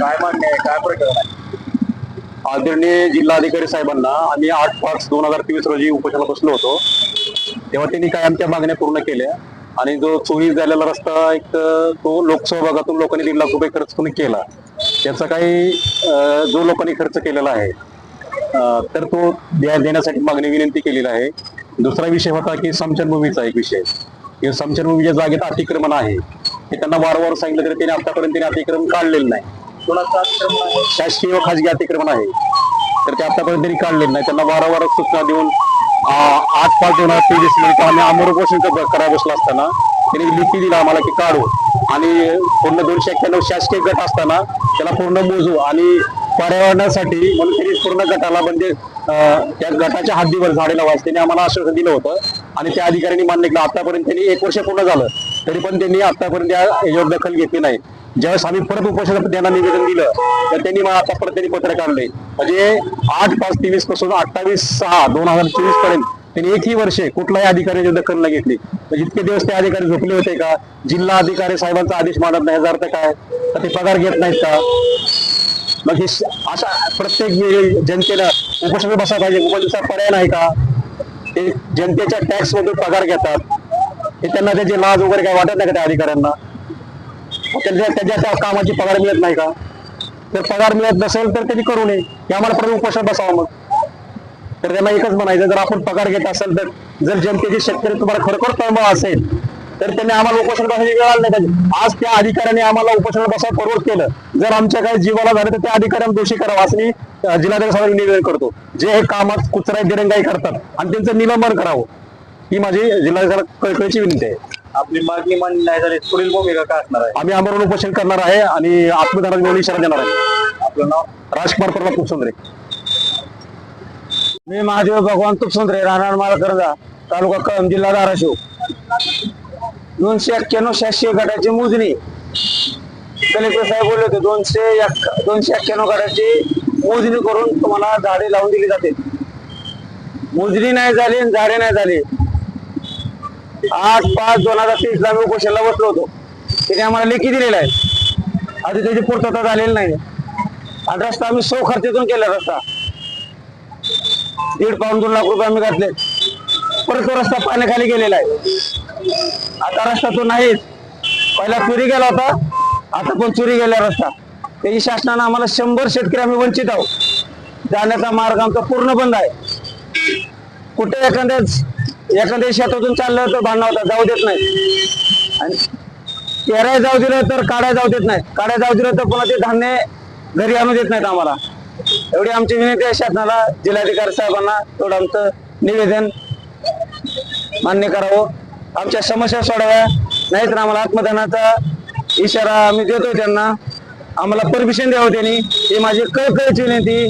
काय मान्य आहे काय प्रकरण आहे? आदरणीय जिल्हाधिकारी साहेबांना आम्ही आठ पाच दोन हजार तेवीस रोजी उपोषणाला बसलो होतो. तेव्हा त्यांनी काय आमच्या मागण्या पूर्ण केल्या आणि जो चोवीस झालेला रस्ता एक तर तो लोकसहभागातून लोकांनी दीड लाख रुपये खर्च करून केला. त्याचा काही जो लोकांनी खर्च केलेला आहे तर तो देण्यासाठी मागणी विनंती केलेली आहे. दुसरा विषय होता की समचनभूमीचा एक विषय. समचनभूमीच्या जागेत अतिक्रमण आहे. हे त्यांना वारंवार सांगितलं तरी त्यांनी आतापर्यंत त्यांनी अतिक्रमण काढलेलं नाही. कोणाचं अतिक्रमण आहे? शासकीय व खाजगी अतिक्रमण आहे. तर ते आतापर्यंत त्यांनी काढले नाही. त्यांना वारंवार सूचना देऊन आ, आठ पाच दोन हजार तेवीसमध्ये आम्ही अमरोपोषण करा बसला असताना त्यांनी लिखी दिला आम्हाला की काढू. आणि पूर्ण दोनशे एक्क्याण्णव शासकीय गट असताना त्याला पूर्ण मोजू आणि पर्यावरणासाठी म्हणून त्यांनी पूर्ण गटाला म्हणजे त्या गटाच्या हद्दीवर झाडे लावायचं. त्यांनी आम्हाला आश्वासन दिलं होतं. आणि त्या अधिकाऱ्यांनी मान्य केलं. आतापर्यंत त्यांनी एक वर्ष पूर्ण झालं. तरी पण त्यांनी आतापर्यंत या याच्यावर दखल घेतली नाही. ज्यावेळेस आम्ही परत उपोषण त्यांना निवेदन दिलं तर त्यांनी मला आता परत त्यांनी पत्र काढले. म्हणजे आठ पाच तेवीसपासून अठ्ठावीस सहा दोन हजार चोवीसपर्यंत त्यांनी एकही वर्षे कुठल्याही अधिकाऱ्याची दखल नाही घेतली. इतके जितके दिवस ते अधिकारी झोपले होते का जिल्हा अधिकारी साहेबांचा आदेश मानत नाही याचा अर्थ काय? तर ते पगार घेत नाहीत का? मग हे अशा प्रत्येक जनतेला उपोषण बसा पाहिजे. उपोषणाचा पर्याय नाही का? ते जनतेच्या टॅक्स मधून पगार घेतात. हे त्यांना त्याची लाज वगैरे काय वाटत नाही का त्या अधिकाऱ्यांना? त्यांच्या त्याच्या त्या कामाची पगार मिळत नाही का? तर पगार मिळत नसेल तर त्यांनी करू नये? हे आम्हाला परत उपोषण बसावं मग. तर त्यांना एकच म्हणायचं जर आपण पगार घेत असेल तर जर जनतेची शेतकरी तुम्हाला खरोखर तळमळ असेल तर त्यांनी आम्हाला उपोषण बसायची वेळ आली नाही पाहिजे. आज त्या अधिकाऱ्याने आम्हाला उपोषण बसायला परवड केलं. जर आमच्या काही जीवाला झालं तर त्या अधिकाऱ्यांना दोषी करावं असं मी जिल्हाधिकारी निवेदन करतो. जे हे कामात कुचराई दिरंगाई करतात आणि त्यांचं निलंबन करावं. ही माझी जिल्हाधिकारी कळकळीची विनंती आहे. आपली मागणी मान्य नाही झाली पुढील भूमिका काय असणार आहे? आम्ही आमरण उपोषण करणार आहे आणि आत्मदानाची म्हणून इशारा देणार आहे. आपलं नाव? राजकुमार परवा कुपसुंदरे मी महादेव भगवान तुपसुंद्रे राहणार मालकरंजा तालुका कळंब जिल्हा धाराशिव. दोनशे एक्क्याण्णव शासकीय गटाची मोजणी. कलेक्टर साहेब बोलले होते दोनशे दोनशे एक्क्याण्णव गटाची मोजणी करून तुम्हाला झाडे लावून दिली जाते मोजणी नाही झाली आणि झाडे नाही झाली. आठ पाच दोन हजार तीस ला मी उपोषणला बसलो होतो. त्याने आम्हाला लेखी दिलेला आहे. आधी त्याची पूर्तता झालेली नाही. आणि रस्ता आम्ही सौ खर्चातून केला रस्ता. दीड पाऊन दोन लाख रुपये आम्ही घातले. परत तो रस्ता पाण्याखाली गेलेला आहे. आता रस्ता तो नाहीच पहिला चोरी गेला होता. आता पण चोरी गेला रस्ता. त्याची शासनानं आम्हाला शंभर शेतकरी आम्ही वंचित आहोत. जाण्याचा मार्ग आमचा पूर्ण बंद आहे. कुठे एखाद्या एखाद्या शेतातून चाललं तर भांडण होता जाऊ देत नाही. आणि पेराय जाऊ दिलं तर काढाय जाऊ देत नाही. काढाय जाऊ दिलं तर पुन्हा ते धान्य घरी आणू देत नाहीत आम्हाला. एवढी आमची विनंती आहे शासनाला जिल्हाधिकारी साहेबांना तेवढं आमचं निवेदन मान्य करावं. आमच्या समस्या सोडाव्या नाही तर आम्हाला आत्मदानाचा इशारा आम्ही देतो त्यांना. आम्हाला परमिशन द्यावं त्यांनी. ही माझी कळकळीची विनंती.